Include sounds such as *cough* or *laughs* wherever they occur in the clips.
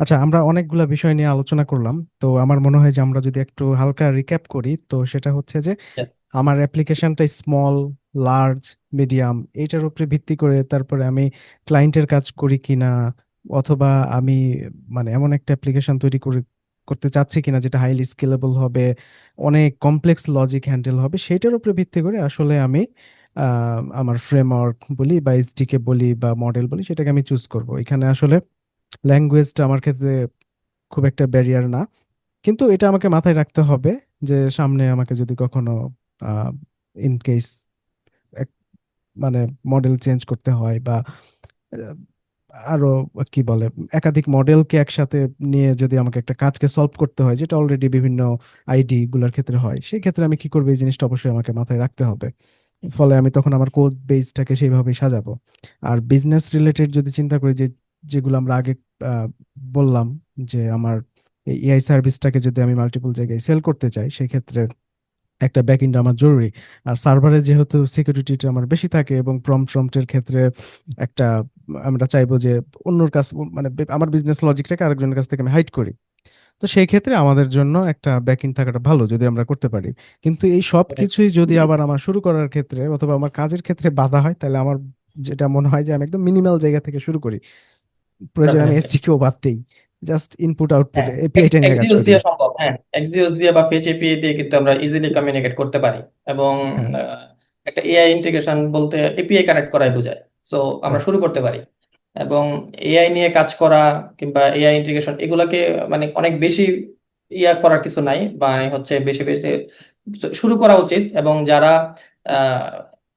আচ্ছা আমরা অনেকগুলা বিষয় নিয়ে আলোচনা করলাম তো আমার মনে হয় যে আমরা যদি একটু হালকা রিক্যাপ করি তো সেটা হচ্ছে যে Yes. আমার অ্যাপ্লিকেশনটা স্মল লার্জ মিডিয়াম এইটার উপরে ভিত্তি করে তারপরে আমি ক্লায়েন্টের কাজ করি কিনা অথবা আমি মানে এমন একটা অ্যাপ্লিকেশন তৈরি করে করতে চাচ্ছি কিনা যেটা হাইলি স্কেলেবল হবে অনেক কমপ্লেক্স লজিক হ্যান্ডেল হবে সেটার উপরে ভিত্তি করে আসলে আমি আহ, আমার ফ্রেমওয়ার্ক বলি বা এসডিকে বলি বা মডেল বলি সেটাকে আমি চুজ করব এখানে আসলে ল্যাঙ্গুয়েজটা আমার ক্ষেত্রে খুব একটা ব্যারিয়ার না। কিন্তু এটা আমাকে মাথায় রাখতে হবে যে সামনে আমাকে যদি কখনো ইন কেস মানে মডেল চেঞ্জ করতে হয় বা আরও কি বলে, একাধিক মডেলকে একসাথে নিয়ে যদি আমাকে একটা কাজকে সলভ করতে হয়, যেটা অলরেডি বিভিন্ন আইডি গুলার ক্ষেত্রে হয় সেই ক্ষেত্রে আমি কি করব? এই জিনিসটা অবশ্যই আমাকে মাথায় রাখতে হবে। ফলে আমি তখন আমার কোড বেসটাকে সেইভাবে সাজাবো। আর বিজনেস রিলেটেড যদি চিন্তা করি যে যেগুলো আমরা আগে বললাম যে আমার এই এআই সার্ভিসটাকে যদি আমি মাল্টিপল জায়গায় সেল করতে চাই, সেক্ষেত্রে একটা ব্যাকএন্ড আমার জরুরি। আর সার্ভারে যেহেতু সিকিউরিটিটা আমার বেশি থাকে এবং প্রম্পট প্রম্পটের ক্ষেত্রে একটা, আমরা চাইব যে অন্যর কাছ মানে আমার বিজনেস লজিকটাকে আরেকজনের কাছ থেকে আমি হাইড করি। তো সেই ক্ষেত্রে আমাদের জন্য একটা ব্যাকএন্ড থাকাটা ভালো যদি আমরা করতে পারি। কিন্তু এই সব কিছুই যদি আবার আমার শুরু করার ক্ষেত্রে অথবা আমার কাজের ক্ষেত্রে বাধা হয়, তাহলে আমার যেটা মনে হয় যে আমি একদম মিনিমাল জায়গা থেকে শুরু করি। প্রয়োজন আমি Definitely. এসজিকেও বাদ দেই। জাস্ট ইনপুট আউটপুট হ্যাঁ এপিআইটা নিয়ে কাজ করি। দিয়ে সম্ভব হ্যাঁ। এক্সিওস দিয়ে বা ফেচ এপিআই দিয়ে কিন্তু আমরা ইজিলি কমিউনিকেট করতে পারি এবং হ্যাঁ। একটা এআই ইন্টিগ্রেশন বলতে এপিআই কানেক্ট করাই বোঝায়। সো আমরা শুরু করতে পারি। এবং এআই নিয়ে কাজ করা কিংবা এআই ইন্টিগ্রেশন এগুলাকে মানে অনেক বেশি ইয়া করার কিছু নাই। বা হচ্ছে বেশি বেশি শুরু করা উচিত এবং যারা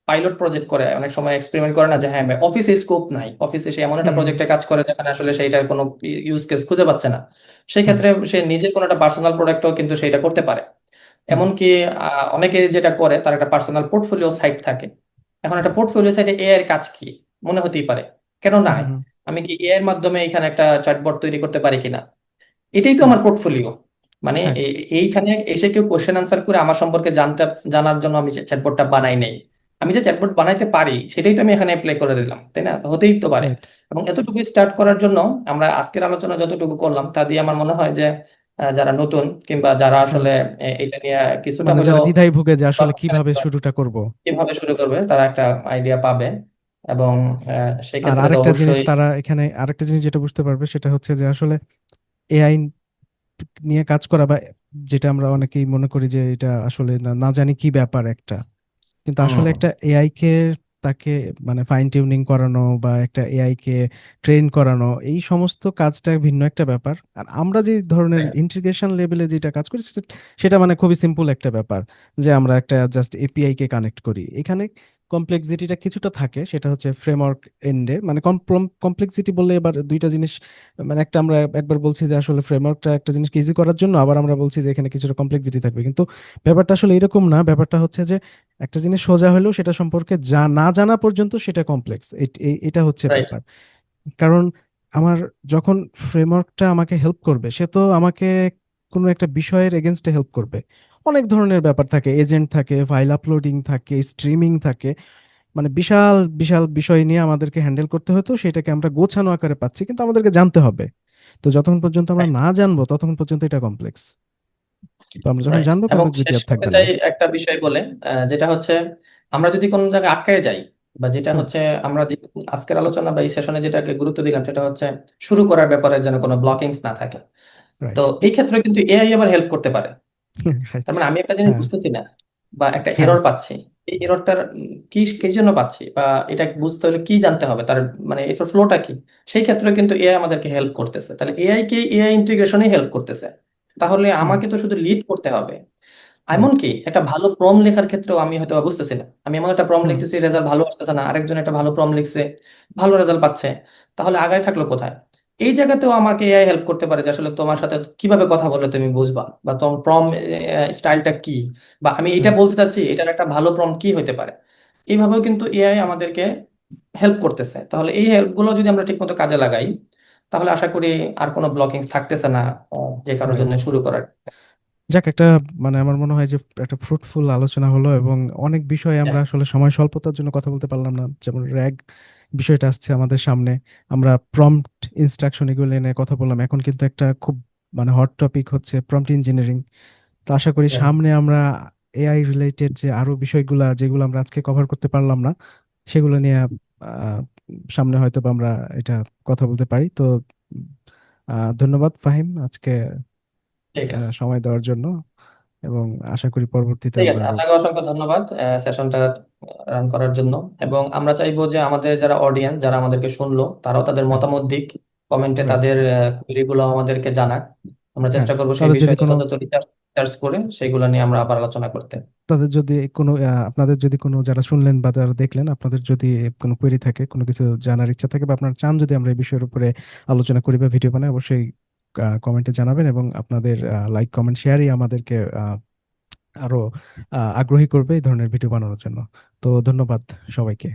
পাইলট প্রজেক্ট করে অনেক সময় এক্সপেরিমেন্ট করে না যে হ্যাঁ অফিসে স্কোপ নাই। অফিসে সে এমন একটা প্রজেক্টে কাজ করে যেখানে আসলে সেইটার কোনো ইউজ কেস খুঁজে পাচ্ছে না। সেই ক্ষেত্রে সে নিজের কোনো একটা পার্সোনাল প্রোডাক্টও কিন্তু সেটা করতে পারে। এমনকি অনেকে যেটা করে তার একটা পার্সোনাল পোর্টফোলিও সাইট থাকে। এখন একটা পোর্টফোলিও সাইটে এআই এর কাজ কি? মনে হতেই পারে। কেন নাই? আমি কি এআই এর মাধ্যমে এখানে একটা চ্যাটবট তৈরি করতে পারি কিনা? এটাই তো আমার পোর্টফোলিও মানে হ্যাঁ। এইখানে এসে কেউ কোশ্চেন আনসার করে আমার সম্পর্কে জানতে জানার জন্য আমি চ্যাটবটটা বানাই নাই। আমি যে চ্যাটবট বানাইতে পারি সেটাই তো আমি এখানে অ্যাপ্লাই করে দিলাম তাই না? হতেই তো পারে। এবং এতটুকু স্টার্ট করার জন্য আমরা আজকের আলোচনা যতটুকু করলাম তা দিয়ে আমার মনে হয় যে যারা নতুন কিংবা যারা আসলে এটা নিয়ে কিছুটা মানে যারা হলেও দ্বিধায় ভুগে যে আসলে কীভাবে শুরুটা করব। কীভাবে শুরু করবে তারা একটা আইডিয়া পাবে এবং সেক্ষেত্রে আরেকটা জিনিস তারা এখানে আরেকটা জিনিস যেটা বুঝতে পারবে সেটা হচ্ছে যে আসলে এআই নিয়ে কাজ করা বা যেটা আমরা অনেকেই মনে করি যে এটা আসলে না জানি কি ব্যাপার একটা। কিন্তু আসলে হুম একটা এআই কে তাকে মানে ফাইন টিউনিং করানো বা একটা এআই কে ট্রেন করানো এই সমস্ত কাজটা ভিন্ন একটা ব্যাপার। আর আমরা যে ধরনের হ্যাঁ, ইন্টিগ্রেশন লেভেলে যেটা কাজ করি সেটা সেটা মানে খুবই সিম্পল একটা ব্যাপার যে আমরা একটা জাস্ট এপিআই কে কানেক্ট করি। এখানে কমপ্লেক্সিটিটা কিছুটা থাকে সেটা হচ্ছে ফ্রেমওয়ার্ক এন্ডে মানে কমপ্লেক্সিটি বললে এবার দুইটা জিনিস মানে একটা আমরা একবার বলছি যে আসলে ফ্রেমওয়ার্কটা একটা জিনিসকে ইজি করার জন্য আবার আমরা বলছি যে এখানে কিছুটা কমপ্লেক্সিটি থাকবে। কিন্তু ব্যাপারটা আসলে এরকম না। ব্যাপারটা হচ্ছে যে একটা জিনিস সোজা হলেও সেটা সম্পর্কে যা না জানা পর্যন্ত সেটা কমপ্লেক্স এটা হচ্ছে ব্যাপার। কারণ আমার যখন ফ্রেমওয়ার্কটা আমাকে হেল্প করবে সে তো আমাকে কোনো একটা বিষয়ের এগেনস্টে হেল্প করবে। অনেক ধরনের ব্যাপার থাকে এজেন্ট থাকে ফাইল আপলোডিং থাকে স্ট্রিমিং থাকে। মানে বিশাল বিশাল বিষয় নিয়ে আমাদেরকে হ্যান্ডেল করতে হতো সেটাকে আমরা গোছানো আকারে পাচ্ছি কিন্তু আমাদেরকে জানতে হবে। তো যতক্ষণ পর্যন্ত আমরা না জানব ততক্ষণ পর্যন্ত এটা কমপ্লেক্স তো আমরা যখন জানব আর থাকবে চাই একটা বিষয় বলে যেটা হচ্ছে আমরা যদি কোনো জায়গায় আটকায় যাই বা যেটা হচ্ছে আমরা আজকের আলোচনা বা এই সেশনে যেটাকে গুরুত্ব দিলাম সেটা হচ্ছে শুরু করার ব্যাপারে যেন কোনো ব্লকিংস না থাকে। তো এই ক্ষেত্রে কিন্তু এআই আবার হেল্প করতে পারে। *laughs* তার মানে আমি একটা জিনিস হ্যাঁ। বুঝতেছি না বা একটা হ্যাঁ। এরর পাচ্ছি। এই এররটার কি কি জন্য পাচ্ছি বা এটা বুঝতে হলে কি জানতে হবে? তার মানে এটার ফ্লোটা কি? সেই ক্ষেত্রে কিন্তু এআই আমাদেরকে হেল্প করতেছে। তাহলে এআই কে এআই ইন্টিগ্রেশনই হেল্প করতেছে। তাহলে আমাকে তো শুধু লিড করতে হবে। এমনকি একটা ভালো প্রম লেখার ক্ষেত্রেও আমি হয়তো বুঝতেছি না। আমি এমন একটা প্রম লিখতেছি রেজাল্ট ভালো আসতেছে না আরেকজন একটা ভালো প্রম লিখছে ভালো রেজাল্ট পাচ্ছে তাহলে আগায় থাকল কোথায়? এই জায়গাতেও আমাকে এআই হেল্প করতে পারে যে আসলে তোমার সাথে কীভাবে কথা বলে তুমি বুঝবা? বা তোমার প্রম স্টাইলটা কি? বা আমি এটা বলতে চাচ্ছি এটার একটা ভালো প্রম কি হতে পারে? এইভাবেও কিন্তু এআই আমাদেরকে হেল্প করতেছে। তাহলে এই হেল্পগুলো যদি আমরা ঠিকমতো কাজে লাগাই তাহলে আশা করি আর কোনো ব্লকিংস থাকতেছে না যে কারোর জন্য শুরু করার। যাক একটা মানে আমার মনে হয় যে একটা ফ্রুটফুল আলোচনা হলো এবং অনেক বিষয়ে আমরা হ্যাঁ আসলে সময় স্বল্পতার জন্য কথা বলতে পারলাম না যেমন র্যাগ বিষয়টা আসছে আমাদের সামনে। আমরা প্রম্পট ইনস্ট্রাকশন এগুলো নিয়ে কথা বললাম এখন কিন্তু একটা খুব মানে হট টপিক হচ্ছে প্রম্পট ইঞ্জিনিয়ারিং তো আশা করি সামনে আমরা এআই রিলেটেড যে আরও বিষয়গুলা যেগুলো আমরা আজকে কভার করতে পারলাম না সেগুলো নিয়ে সামনে হয়তো বা আমরা এটা কথা বলতে পারি। তো ধন্যবাদ ফাহিম আজকে ঠিক আছে। সময় দেওয়ার জন্য এবং আশা করি পরবর্তীতে ঠিক আছে আরও আপনাকে অসংখ্য ধন্যবাদ সেশনটা রান করার জন্য এবং আমরা চাইব যে আমাদের যারা অডিয়েন্স যারা আমাদেরকে শুনলো তারাও তাদের হ্যাঁ। মতামত দিক কমেন্টে তাদের কোয়েরি গুলো আমাদেরকে জানাক। আমরা হ্যাঁ চেষ্টা করব সেই বিষয়ে যথাযথ রিসার্চ করে সেগুলো নিয়ে আমরা আবার আলোচনা করতে। তাদের যদি কোনো আপনাদের যদি কোনো যারা শুনলেন বা যারা দেখলেন, আপনাদের যদি কোনো কোয়েরি থাকে, কোনো কিছু জানার ইচ্ছা থাকে বা আপনারা চান যদি আমরা এই বিষয়ের উপরে আলোচনা করি বা ভিডিও বানাই, অবশ্যই কমেন্টে জানাবেন এবং আপনাদের লাইক কমেন্ট শেয়ারই আমাদেরকে আরও আগ্রহী করবে এই ধরনের ভিডিও বানানোর জন্য। তো ধন্যবাদ সবাইকে।